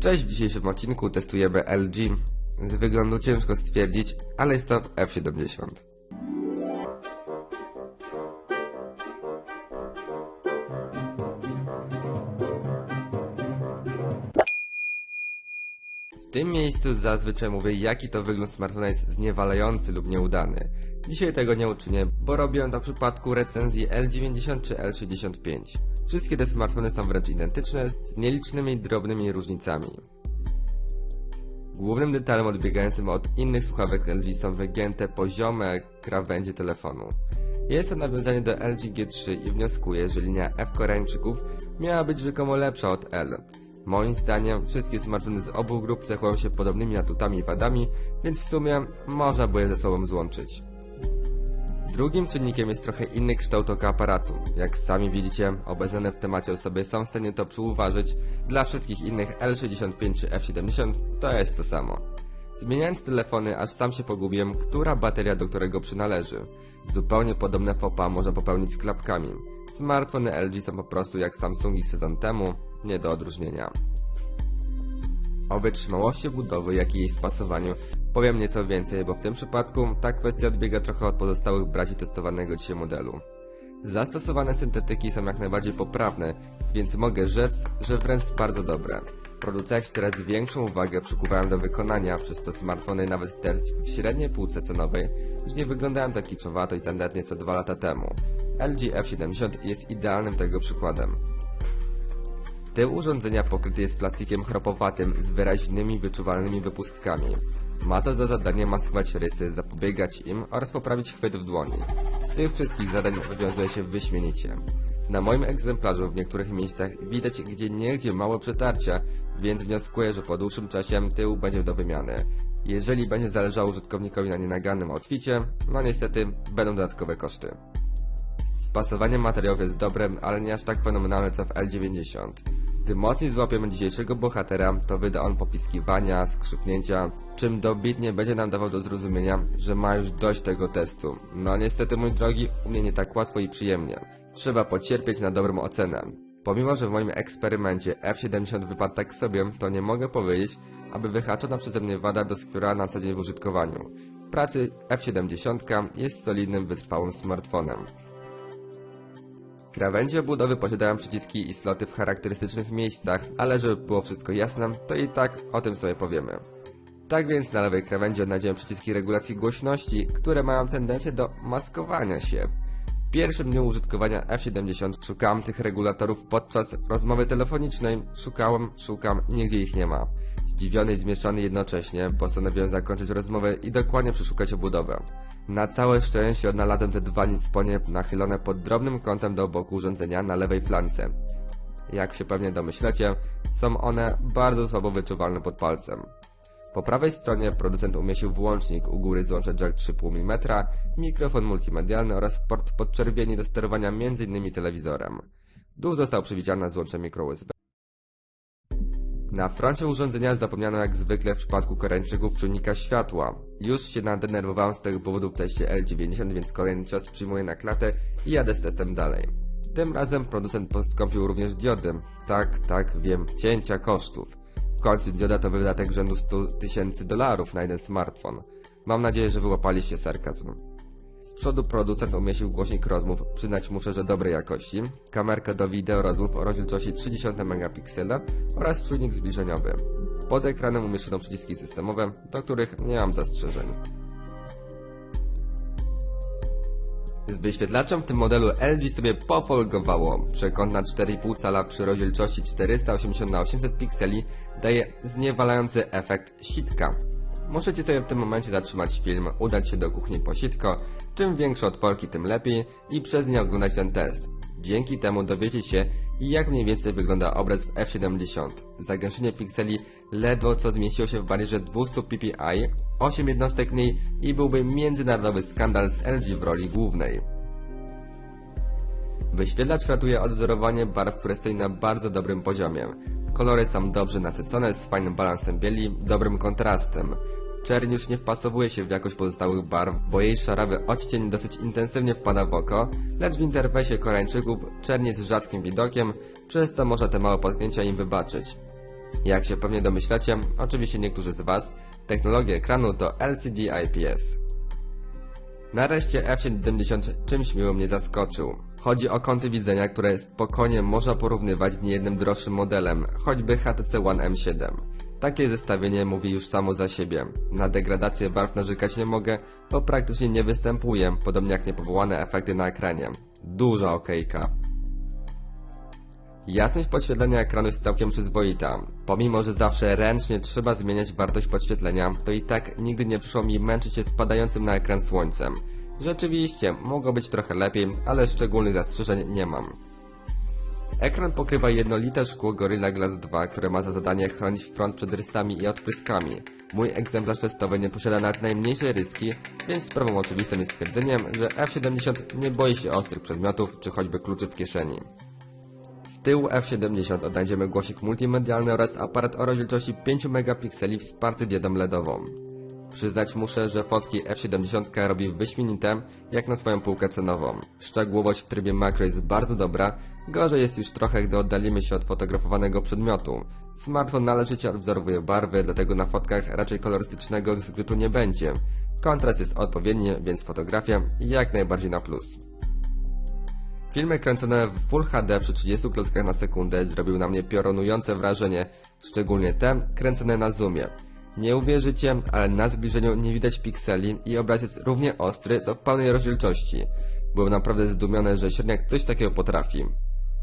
Cześć, w dzisiejszym odcinku testujemy LG. Z wyglądu ciężko stwierdzić, ale jest to F70. W tym miejscu zazwyczaj mówię, jaki to wygląd smartfona jest zniewalający lub nieudany. Dzisiaj tego nie uczynię, bo robię to w przypadku recenzji L90 czy L65. Wszystkie te smartfony są wręcz identyczne, z nielicznymi drobnymi różnicami. Głównym detalem odbiegającym od innych słuchawek LG są wygięte poziome krawędzie telefonu. Jest to nawiązanie do LG G3 i wnioskuję, że linia F Koreańczyków miała być rzekomo lepsza od L. Moim zdaniem wszystkie smartfony z obu grup cechują się podobnymi atutami i wadami, więc w sumie można by je ze sobą złączyć. Drugim czynnikiem jest trochę inny kształt oka aparatu. Jak sami widzicie, obeznane w temacie osoby są w stanie to przyuważyć. Dla wszystkich innych L65 czy F70 to jest to samo. Zmieniając telefony, aż sam się pogubiłem, która bateria do którego przynależy. Zupełnie podobne fopa można popełnić z klapkami. Smartfony LG są po prostu jak Samsungi sezon temu, nie do odróżnienia. O wytrzymałości budowy, jak i jej spasowaniu powiem nieco więcej, bo w tym przypadku ta kwestia odbiega trochę od pozostałych braci testowanego dzisiaj modelu. Zastosowane syntetyki są jak najbardziej poprawne, więc mogę rzec, że wręcz bardzo dobre. Producenci coraz większą uwagę przykuwają do wykonania, przez to smartfony nawet te w średniej półce cenowej już nie wyglądają tak kiczowato i tandetnie co dwa lata temu. LG F70 jest idealnym tego przykładem. Tył urządzenia pokryty jest plastikiem chropowatym z wyraźnymi, wyczuwalnymi wypustkami. Ma to za zadanie maskować rysy, zapobiegać im oraz poprawić chwyt w dłoni. Z tych wszystkich zadań rozwiązuje się wyśmienicie. Na moim egzemplarzu w niektórych miejscach widać gdzie niegdzie małe przetarcia, więc wnioskuję, że po dłuższym czasie tył będzie do wymiany. Jeżeli będzie zależało użytkownikowi na nienagannym outficie, no niestety będą dodatkowe koszty. Spasowanie materiałów jest dobre, ale nie aż tak fenomenalne co w L90. Gdy mocniej złapiemy dzisiejszego bohatera, to wyda on popiskiwania, skrzypnięcia, czym dobitnie będzie nam dawał do zrozumienia, że ma już dość tego testu. No niestety mój drogi, u mnie nie tak łatwo i przyjemnie. Trzeba pocierpieć na dobrą ocenę. Pomimo, że w moim eksperymencie F70 wypadł tak sobie, to nie mogę powiedzieć, aby wyhaczona przeze mnie wada doskwierała na co dzień w użytkowaniu. W pracy F70 jest solidnym, wytrwałym smartfonem. Krawędzie obudowy posiadają przyciski i sloty w charakterystycznych miejscach, ale żeby było wszystko jasne, to i tak o tym sobie powiemy. Tak więc na lewej krawędzi odnajdziemy przyciski regulacji głośności, które mają tendencję do maskowania się. W pierwszym dniu użytkowania F70 szukałem tych regulatorów podczas rozmowy telefonicznej, szukałem, szukam, nigdzie ich nie ma. Zdziwiony i zmieszany jednocześnie, postanowiłem zakończyć rozmowę i dokładnie przeszukać obudowę. Na całe szczęście odnalazłem te dwa nicponie nachylone pod drobnym kątem do boku urządzenia na lewej flance. Jak się pewnie domyślecie, są one bardzo słabo wyczuwalne pod palcem. Po prawej stronie producent umieścił włącznik u góry złącza jack 3,5 mm, mikrofon multimedialny oraz port podczerwieni do sterowania m.in. telewizorem. Dół został przywidziany złącze micro USB. Na froncie urządzenia zapomniano jak zwykle w przypadku Koreańczyków czujnika światła. Już się nadenerwowałem z tego powodu w teście L90, więc kolejny czas przyjmuję na klatę i jadę z testem dalej. Tym razem producent postąpił również diody. Tak, tak, wiem, cięcia kosztów. W końcu dioda to wydatek rzędu 100 tysięcy dolarów na jeden smartfon. Mam nadzieję, że wyłapaliście sarkazm. Z przodu producent umieścił głośnik rozmów, przyznać muszę, że dobrej jakości, kamerkę do wideo rozmów o rozdzielczości 30 megapiksela oraz czujnik zbliżeniowy. Pod ekranem umieszczono przyciski systemowe, do których nie mam zastrzeżeń. Z wyświetlaczem w tym modelu LG sobie pofolgowało. Przekąt na 4,5 cala przy rozdzielczości 480 na 800 pikseli daje zniewalający efekt sitka. Możecie sobie w tym momencie zatrzymać film, udać się do kuchni po sitko, czym większe otworki tym lepiej i przez nie oglądać ten test. Dzięki temu dowiecie się jak mniej więcej wygląda obraz w F70. Zagęszczenie pikseli ledwo co zmieściło się w barierze 200 ppi, 8 jednostek mniej i byłby międzynarodowy skandal z LG w roli głównej. Wyświetlacz ratuje odzorowanie barw, które stoi na bardzo dobrym poziomie. Kolory są dobrze nasycone, z fajnym balansem bieli, dobrym kontrastem. Czerń już nie wpasowuje się w jakość pozostałych barw, bo jej szarawy odcień dosyć intensywnie wpada w oko, lecz w interfejsie Koreańczyków czerń jest rzadkim widokiem, przez co można te małe potknięcia im wybaczyć. Jak się pewnie domyślacie, oczywiście niektórzy z Was, technologia ekranu to LCD IPS. Nareszcie F70 czymś miłym mnie zaskoczył. Chodzi o kąty widzenia, które spokojnie można porównywać z niejednym droższym modelem, choćby HTC One M7. Takie zestawienie mówi już samo za siebie. Na degradację barw narzekać nie mogę, bo praktycznie nie występuje, podobnie jak niepowołane efekty na ekranie. Duża okejka. Jasność podświetlenia ekranu jest całkiem przyzwoita. Pomimo, że zawsze ręcznie trzeba zmieniać wartość podświetlenia, to i tak nigdy nie przyszło mi męczyć się spadającym na ekran słońcem. Rzeczywiście, mogło być trochę lepiej, ale szczególnych zastrzeżeń nie mam. Ekran pokrywa jednolite szkło Gorilla Glass 2, które ma za zadanie chronić front przed rysami i odpryskami. Mój egzemplarz testowy nie posiada nawet najmniejszej ryski, więc sprawą oczywistą jest stwierdzenie, że F70 nie boi się ostrych przedmiotów czy choćby kluczy w kieszeni. Z tyłu F70 odnajdziemy głosik multimedialny oraz aparat o rozdzielczości 5 megapikseli wsparty diodą LEDową. Przyznać muszę, że fotki F70 robi wyśmienite, jak na swoją półkę cenową. Szczegółowość w trybie makro jest bardzo dobra, gorzej jest już trochę, gdy oddalimy się od fotografowanego przedmiotu. Smartfon należycie odwzorowuje barwy, dlatego na fotkach raczej kolorystycznego zgrzytu nie będzie. Kontrast jest odpowiedni, więc fotografia jak najbardziej na plus. Filmy kręcone w Full HD przy 30 klatkach na sekundę zrobił na mnie piorunujące wrażenie, szczególnie te kręcone na zoomie. Nie uwierzycie, ale na zbliżeniu nie widać pikseli i obraz jest równie ostry, co w pełnej rozdzielczości. Byłem naprawdę zdumiony, że średniak coś takiego potrafi.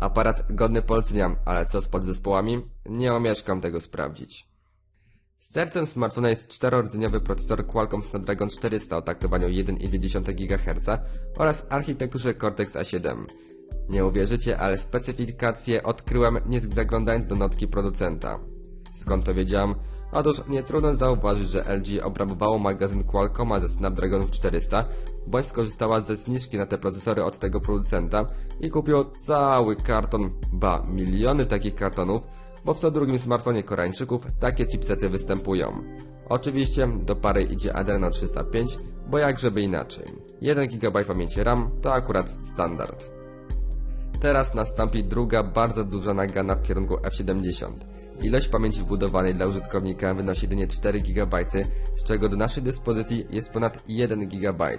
Aparat godny polecenia, ale co z podzespołami? Nie omieszkam tego sprawdzić. Sercem smartfona jest czterordzeniowy procesor Qualcomm Snapdragon 400 o taktowaniu 1,2 GHz oraz architekturze Cortex A7. Nie uwierzycie, ale specyfikacje odkryłem nie zaglądając do notki producenta. Skąd to wiedziałem? Otóż nie trudno zauważyć, że LG obrabowało magazyn Qualcomma ze Snapdragonów 400, bądź skorzystała ze zniżki na te procesory od tego producenta i kupiło cały karton, ba miliony takich kartonów, bo w co drugim smartfonie Koreańczyków takie chipsety występują. Oczywiście do pary idzie Adreno 305, bo jak żeby inaczej. 1 GB pamięci RAM to akurat standard. Teraz nastąpi druga bardzo duża nagana w kierunku F70. Ilość pamięci wbudowanej dla użytkownika wynosi jedynie 4 GB, z czego do naszej dyspozycji jest ponad 1 GB.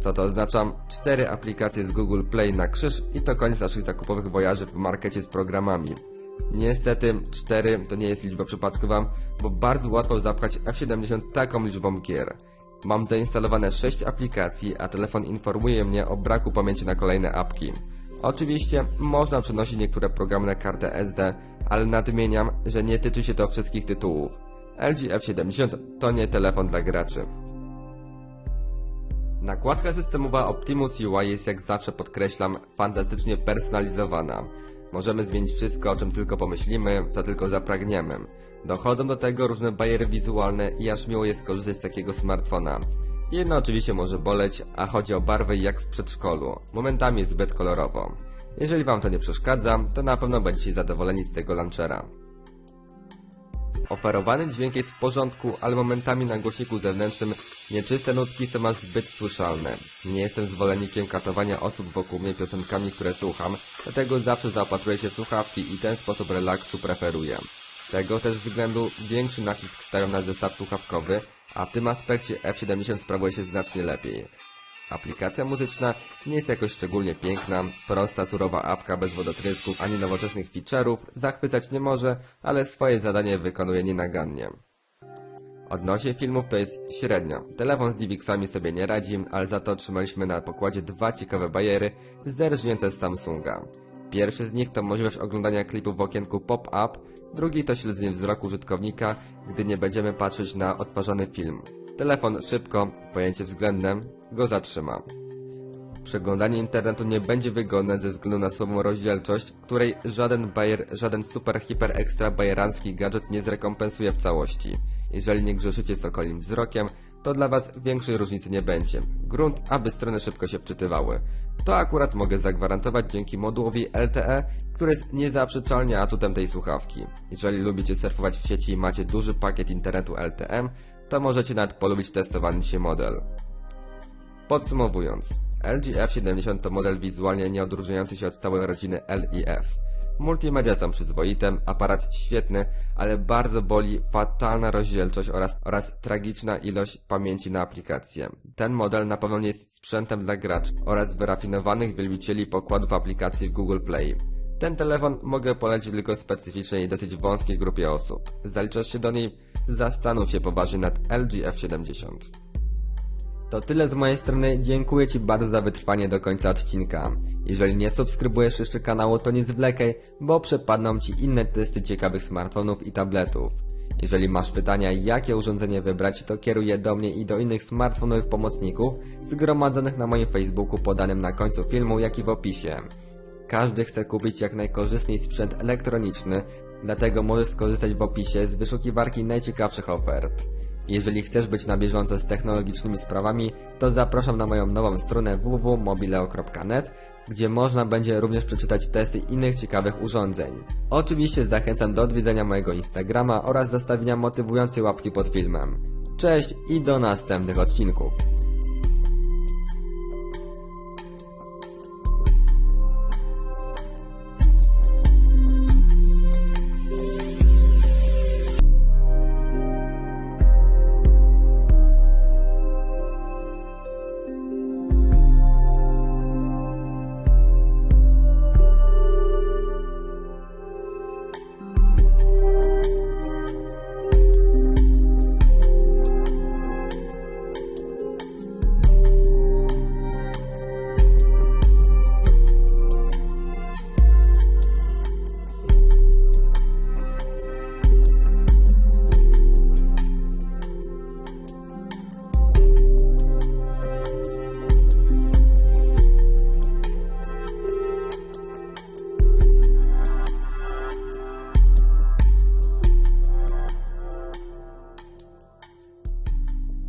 Co to oznacza? 4 aplikacje z Google Play na krzyż i to koniec naszych zakupowych wojaży w markecie z programami. Niestety 4 to nie jest liczba przypadkowa, bo bardzo łatwo zapchać F70 taką liczbą gier. Mam zainstalowane 6 aplikacji, a telefon informuje mnie o braku pamięci na kolejne apki. Oczywiście można przenosić niektóre programy na kartę SD, ale nadmieniam, że nie tyczy się to wszystkich tytułów. LG F70 to nie telefon dla graczy. Nakładka systemowa Optimus UI jest jak zawsze podkreślam fantastycznie personalizowana. Możemy zmienić wszystko o czym tylko pomyślimy, co tylko zapragniemy. Dochodzą do tego różne bariery wizualne i aż miło jest korzystać z takiego smartfona. Jedno oczywiście może boleć, a chodzi o barwę jak w przedszkolu. Momentami jest zbyt kolorowo. Jeżeli Wam to nie przeszkadza, to na pewno będziecie zadowoleni z tego launchera. Oferowany dźwięk jest w porządku, ale momentami na głośniku zewnętrznym nieczyste nutki są aż zbyt słyszalne. Nie jestem zwolennikiem katowania osób wokół mnie piosenkami, które słucham, dlatego zawsze zaopatruję się w słuchawki i ten sposób relaksu preferuję. Z tego też względu większy nacisk stawiam na zestaw słuchawkowy, a w tym aspekcie F70 sprawuje się znacznie lepiej. Aplikacja muzyczna nie jest jakoś szczególnie piękna, prosta, surowa apka bez wodotrysków ani nowoczesnych feature'ów zachwycać nie może, ale swoje zadanie wykonuje nienagannie. Odnośnie filmów to jest średnio. Telefon z DivXami sobie nie radzi, ale za to otrzymaliśmy na pokładzie dwa ciekawe bajery zerżnięte z Samsunga. Pierwszy z nich to możliwość oglądania klipów w okienku pop-up, drugi to śledzenie wzroku użytkownika, gdy nie będziemy patrzeć na odtwarzany film. Telefon szybko, pojęcie względne, go zatrzyma. Przeglądanie internetu nie będzie wygodne ze względu na słabą rozdzielczość, której żaden bajer, żaden super hiper ekstra bajerancki gadżet nie zrekompensuje w całości. Jeżeli nie grzeszycie sokolim wzrokiem, to dla Was większej różnicy nie będzie. Grunt, aby strony szybko się wczytywały. To akurat mogę zagwarantować dzięki modułowi LTE, który jest niezaprzeczalnie atutem tej słuchawki. Jeżeli lubicie surfować w sieci i macie duży pakiet internetu LTE, to możecie nawet polubić testowany się model. Podsumowując, LG F70 to model wizualnie nie odróżniający się od całej rodziny L i F. Multimedia są przyzwoite, aparat świetny, ale bardzo boli fatalna rozdzielczość oraz, oraz tragiczna ilość pamięci na aplikację. Ten model na pewno nie jest sprzętem dla graczy oraz wyrafinowanych wielbicieli pokładów aplikacji w Google Play. Ten telefon mogę polecić tylko specyficznej i dosyć wąskiej grupie osób. Zaliczasz się do niej? Zastanów się poważnie nad LG F70. To tyle z mojej strony, dziękuję Ci bardzo za wytrwanie do końca odcinka. Jeżeli nie subskrybujesz jeszcze kanału, to nie zwlekaj, bo przepadną Ci inne testy ciekawych smartfonów i tabletów. Jeżeli masz pytania, jakie urządzenie wybrać, to kieruj je do mnie i do innych smartfonowych pomocników zgromadzonych na moim Facebooku podanym na końcu filmu, jak i w opisie. Każdy chce kupić jak najkorzystniej sprzęt elektroniczny, dlatego możesz skorzystać w opisie z wyszukiwarki najciekawszych ofert. Jeżeli chcesz być na bieżąco z technologicznymi sprawami, to zapraszam na moją nową stronę www.mobileo.net, gdzie można będzie również przeczytać testy innych ciekawych urządzeń. Oczywiście zachęcam do odwiedzenia mojego Instagrama oraz zostawienia motywującej łapki pod filmem. Cześć i do następnych odcinków.